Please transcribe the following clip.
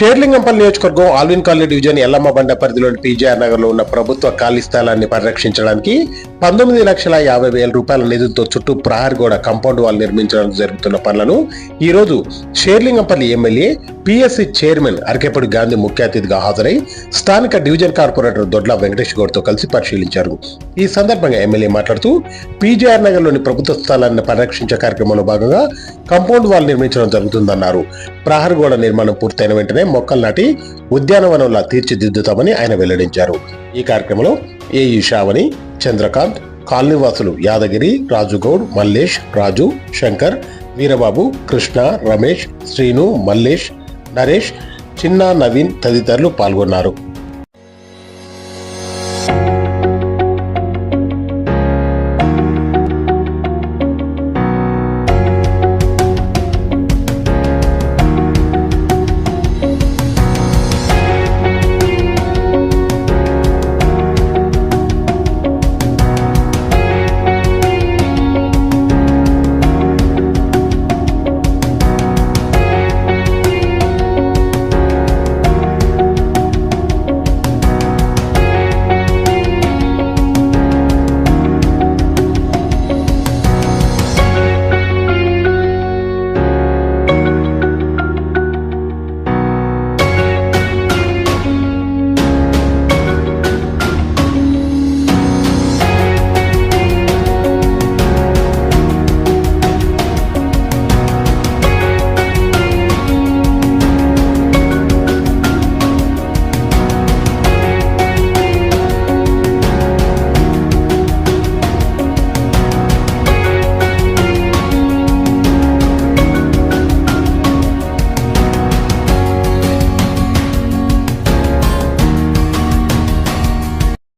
షేర్లింగంపల్లి నియోజకవర్గం Alvin colony division Yellamma బండ పరిధిలోని పీజీఆర్ నగర్లో ఉన్న ప్రభుత్వ ఖాళీ స్థలాన్ని పరిరక్షించడానికి పంతొమ్మిది లక్షల యాభై వేల రూపాయల నిధులతో చుట్టూ ప్రహార్ గోడ కాంపౌండ్ వాల్ నిర్మించడానికి జరుగుతున్న పనులను ఈ రోజు Serilingampally MLA PSC chairman Arekapudi Gandhi ముఖ్య అతిథిగా హాజరై స్థానిక డివిజన్ కార్పొరేటర్ దొడ్ల వెంకటేష్ గౌడ్తో కలిసి పరిశీలించారు. ఈ సందర్భంగా ఎమ్మెల్యే మాట్లాడుతూ పీజీఆర్ నగర్లోని ప్రభుత్వ స్థలాన్ని పరిరక్షించే కార్యక్రమంలో భాగంగా కాంపౌండ్ వాల్ నిర్మించడం జరుగుతుందన్నారు. ప్రహార్ గోడ నిర్మాణం పూర్తయిన వెంటనే మొక్కలు నాటి ఉద్యానవనంలా తీర్చిదిద్దుతామని ఆయన వెల్లడించారు. ఈ కార్యక్రమంలో ఏఈ శ్రావణి చంద్రకాంత్ కాలనీవాసులు యాదగిరి రాజుగౌడ్ మల్లేష్ రాజు శంకర్ వీరబాబు కృష్ణ రమేష్ శ్రీను మల్లేష్ నరేష్ చిన్న నవీన్ తదితరులు పాల్గొన్నారు.